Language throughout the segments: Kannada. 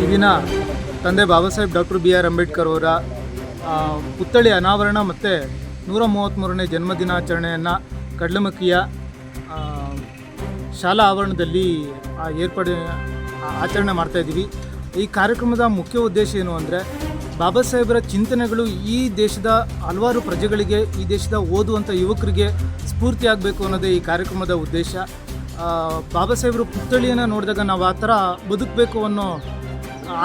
ಈ ದಿನ ತಂದೆ Baba Saheb doctor B R Ambedkar ಅವರ ಪುತ್ಥಳಿ ಅನಾವರಣ ಮತ್ತು ನೂರ ಮೂವತ್ತ್ಮೂರನೇ ಜನ್ಮದಿನಾಚರಣೆಯನ್ನು ಕಡ್ಲಮಕ್ಕಿಯ ಶಾಲಾ ಆವರಣದಲ್ಲಿ ಏರ್ಪಡೆ ಆಚರಣೆ ಮಾಡ್ತಾಯಿದ್ದೀವಿ ಈ ಕಾರ್ಯಕ್ರಮದ ಮುಖ್ಯ ಉದ್ದೇಶ ಏನು ಅಂದರೆ ಬಾಬಾ ಸಾಹೇಬರ ಚಿಂತನೆಗಳು ಈ ದೇಶದ ಹಲವಾರು ಪ್ರಜೆಗಳಿಗೆ, ಈ ದೇಶದ ಓದುವಂಥ ಯುವಕರಿಗೆ ಸ್ಫೂರ್ತಿಯಾಗಬೇಕು ಅನ್ನೋದೇ ಈ ಕಾರ್ಯಕ್ರಮದ ಉದ್ದೇಶ. ಬಾಬಾ ಸಾಹೇಬರು ಪುತ್ಥಳಿಯನ್ನು ನೋಡಿದಾಗ ನಾವು ಆ ಥರ ಬದುಕಬೇಕು ಅನ್ನೋ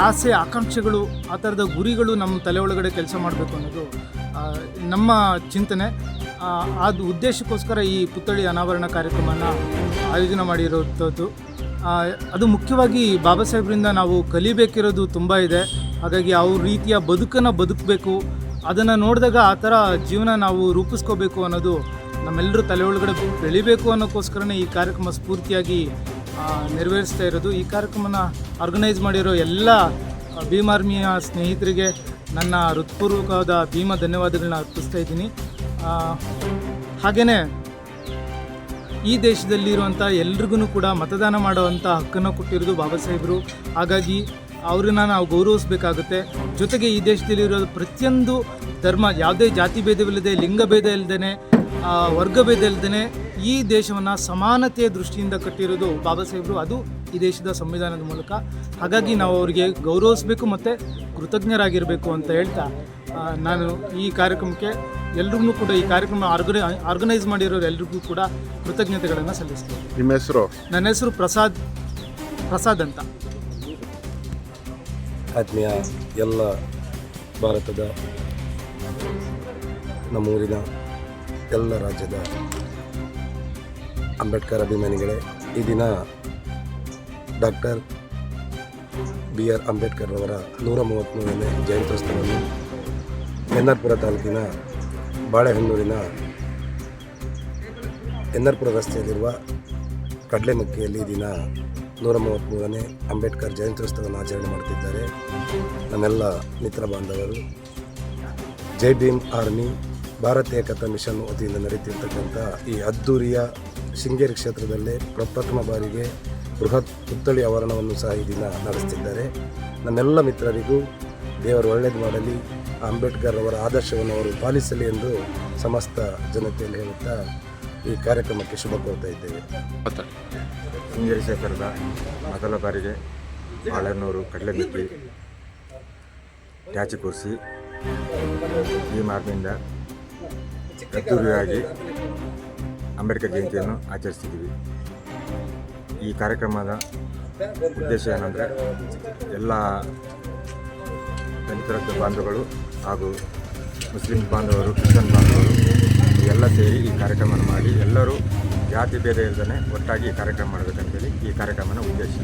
ಆಸೆ, ಆಕಾಂಕ್ಷೆಗಳು, ಆ ಥರದ ಗುರಿಗಳು ನಮ್ಮ ತಲೆ ಒಳಗಡೆ ಕೆಲಸ ಮಾಡಬೇಕು ಅನ್ನೋದು ನಮ್ಮ ಚಿಂತನೆ. ಅದು ಉದ್ದೇಶಕ್ಕೋಸ್ಕರ ಈ ಪುತ್ಥಳಿ ಅನಾವರಣ ಕಾರ್ಯಕ್ರಮನ ಆಯೋಜನೆ ಮಾಡಿರೋಂಥದ್ದು. ಅದು ಮುಖ್ಯವಾಗಿ ಬಾಬಾ ಸಾಹೇಬ್ರಿಂದ ನಾವು ಕಲಿಬೇಕಿರೋದು ತುಂಬ ಇದೆ. ಹಾಗಾಗಿ ಅವ್ರ ರೀತಿಯ ಬದುಕನ್ನು ಬದುಕಬೇಕು. ಅದನ್ನು ನೋಡಿದಾಗ ಆ ಥರ ಜೀವನ ನಾವು ರೂಪಿಸ್ಕೋಬೇಕು ಅನ್ನೋದು ನಮ್ಮೆಲ್ಲರೂ ತಲೆ ಒಳಗಡೆ ಬೆಳಿಬೇಕು ಅನ್ನೋಕ್ಕೋಸ್ಕರನೇ ಈ ಕಾರ್ಯಕ್ರಮ ಸ್ಫೂರ್ತಿಯಾಗಿ ನೆರವೇರಿಸ್ತಾ ಇರೋದು. ಈ ಕಾರ್ಯಕ್ರಮನ ಆರ್ಗನೈಸ್ ಮಾಡಿರೋ ಎಲ್ಲ ಭೀಮ್ ಆರ್ಮಿಯ ಸ್ನೇಹಿತರಿಗೆ ನನ್ನ ಹೃತ್ಪೂರ್ವಕವಾದ ಭೀಮ ಧನ್ಯವಾದಗಳನ್ನ ಅರ್ಪಿಸ್ತಾ ಇದ್ದೀನಿ. ಹಾಗೆಯೇ ಈ ದೇಶದಲ್ಲಿರುವಂಥ ಎಲ್ರಿಗೂ ಕೂಡ ಮತದಾನ ಮಾಡುವಂಥ ಹಕ್ಕನ್ನು ಕೊಟ್ಟಿರೋದು ಬಾಬಾ ಸಾಹೇಬರು. ಹಾಗಾಗಿ ಅವ್ರನ್ನ ನಾವು ಗೌರವಿಸಬೇಕಾಗುತ್ತೆ. ಜೊತೆಗೆ ಈ ದೇಶದಲ್ಲಿರೋ ಪ್ರತಿಯೊಂದು ಧರ್ಮ, ಯಾವುದೇ ಜಾತಿ ಭೇದವಿಲ್ಲದೆ, ಲಿಂಗ ಭೇದ ಇಲ್ಲದೇ ವರ್ಗ ಭೇದ ಈ ದೇಶವನ್ನು ಸಮಾನತೆಯ ದೃಷ್ಟಿಯಿಂದ ಕಟ್ಟಿರೋದು ಬಾಬಾ ಸಾಹೇಬರು. ಅದು ಈ ದೇಶದ ಸಂವಿಧಾನದ ಮೂಲಕ. ಹಾಗಾಗಿ ನಾವು ಅವರಿಗೆ ಗೌರವಿಸಬೇಕು ಮತ್ತು ಕೃತಜ್ಞರಾಗಿರಬೇಕು ಅಂತ ಹೇಳ್ತಾ ನಾನು ಈ ಕಾರ್ಯಕ್ರಮಕ್ಕೆ ಎಲ್ರಿಗೂ ಕೂಡ ಈ ಕಾರ್ಯಕ್ರಮ ಆರ್ಗನೈ ಆರ್ಗನೈಸ್ ಮಾಡಿರೋರು ಎಲ್ರಿಗೂ ಕೂಡ ಕೃತಜ್ಞತೆಗಳನ್ನು ಸಲ್ಲಿಸ್ತೀನಿ. ನಿಮ್ಮ ಹೆಸರು? ನನ್ನ ಹೆಸರು ಪ್ರಸಾದ್ ಪ್ರಸಾದ್ ಅಂತ. ಆತ್ಮೀಯ ಎಲ್ಲ ಭಾರತದ ನಮ್ಮೂರಿನ ಎಲ್ಲ ರಾಜ್ಯದ ಅಂಬೇಡ್ಕರ್ ಅಭಿಮಾನಿಗಳೇ, ಈ ದಿನ ಡಾಕ್ಟರ್ ಬಿ ಆರ್ ಅಂಬೇಡ್ಕರ್ ಅವರ ನೂರ ಮೂವತ್ತ್ಮೂರನೇ ಜಯಂತ್ಯೋತ್ಸವವನ್ನು ಎನ್ನರ್ಪುರ ತಾಲೂಕಿನ ಬಾಳೆಹೊನ್ನೂರಿನ ಎನ್ನರ್ಪುರ ರಸ್ತೆಯಲ್ಲಿರುವ ಕಡಲೆಮಕ್ಕಿಯಲ್ಲಿ ದಿನ ನೂರ ಮೂವತ್ತ್ಮೂರನೇ ಅಂಬೇಡ್ಕರ್ ಜಯಂತ್ಯೋತ್ಸವವನ್ನು ಆಚರಣೆ ಮಾಡುತ್ತಿದ್ದಾರೆ. ನಮ್ಮೆಲ್ಲ ಮಿತ್ರ ಬಾಂಧವರು, ಜೈ ಭೀಮ್ ಆರ್ಮಿ. ಭಾರತೀಯ ಏಕತಾ ಮಿಷನ್ ವತಿಯಿಂದ ನಡೆಯುತ್ತಿರ್ತಕ್ಕಂಥ ಈ ಅದ್ದೂರಿಯ ಶೃಂಗೇರಿ ಕ್ಷೇತ್ರದಲ್ಲೇ ಪ್ರಪ್ರಥಮ ಬಾರಿಗೆ ಬೃಹತ್ ಪುತ್ಥಳಿ ಆವರಣವನ್ನು ಸಹ ಈ ದಿನ ನಡೆಸ್ತಿದ್ದಾರೆ. ನನ್ನೆಲ್ಲ ಮಿತ್ರರಿಗೂ ದೇವರು ಒಳ್ಳೆಯದು ಮಾಡಲಿ, ಅಂಬೇಡ್ಕರ್ ಅವರ ಆದರ್ಶವನ್ನು ಅವರು ಪಾಲಿಸಲಿ ಎಂದು ಸಮಸ್ತ ಜನತೆಯಲ್ಲಿ ಹೇಳುತ್ತಾ ಈ ಕಾರ್ಯಕ್ರಮಕ್ಕೆ ಶುಭ ಕೋರ್ತಾ ಇದ್ದೇವೆ. ಶೃಂಗೇರಿ ಕ್ಷೇತ್ರದ ಮೊದಲ ಬಾರಿಗೆ ಬಾಳೆನೂರು ಕಡಲೆಮಿಟ್ಟಿ ಟ್ಯಾಚಿ ಕೂರಿಸಿ ಈ ಮಾರ್ಗದಿಂದ ಅದ್ದೂರಿಯಾಗಿ ಅಂಬೇಡ್ಕರ್ ಜಯಂತಿಯನ್ನು ಆಚರಿಸ್ತಿದ್ದೀವಿ. ಈ ಕಾರ್ಯಕ್ರಮದ ಉದ್ದೇಶ ಏನಂದರೆ ಎಲ್ಲ ದಲಿತರ ಬಾಂಧವರು ಹಾಗೂ ಮುಸ್ಲಿಂ ಬಾಂಧವರು, ಕ್ರಿಶ್ಚಿಯನ್ ಬಾಂಧವರು ಎಲ್ಲ ಸೇರಿ ಈ ಕಾರ್ಯಕ್ರಮವನ್ನು ಮಾಡಿ ಎಲ್ಲರೂ ಜಾತಿ ಭೇದ ಇಲ್ಲದೇ ಒಟ್ಟಾಗಿ ಈ ಕಾರ್ಯಕ್ರಮ ಮಾಡಬೇಕಂತೇಳಿ ಈ ಕಾರ್ಯಕ್ರಮನ ಉದ್ದೇಶ.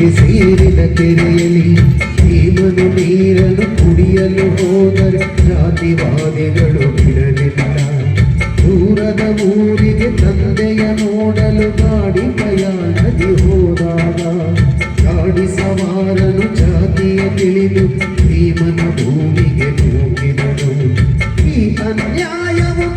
ಕೆರೆಗೆ ಸೇರಿದ ಕೆರೆಯಲ್ಲಿ ಭೀಮನು ನೀರನ್ನು ಕುಡಿಯಲು ಹೋದರೆ ಜಾತಿವಾದಿಗಳು ಬಿಡಲಿಲ್ಲ. ದೂರದ ಊರಿಗೆ ತಂದೆಯ ನೋಡಲು ಗಾಡಿ ಕಯ ಹೋದಾಗ ಗಾಡಿ ಸವಾರನು ಜಾತಿಯ ತಿಳಿದು ಭೀಮನ ಭೂಮಿಗೆ ಹೋಗಿದನು ಈ ಅನ್ಯಾಯವು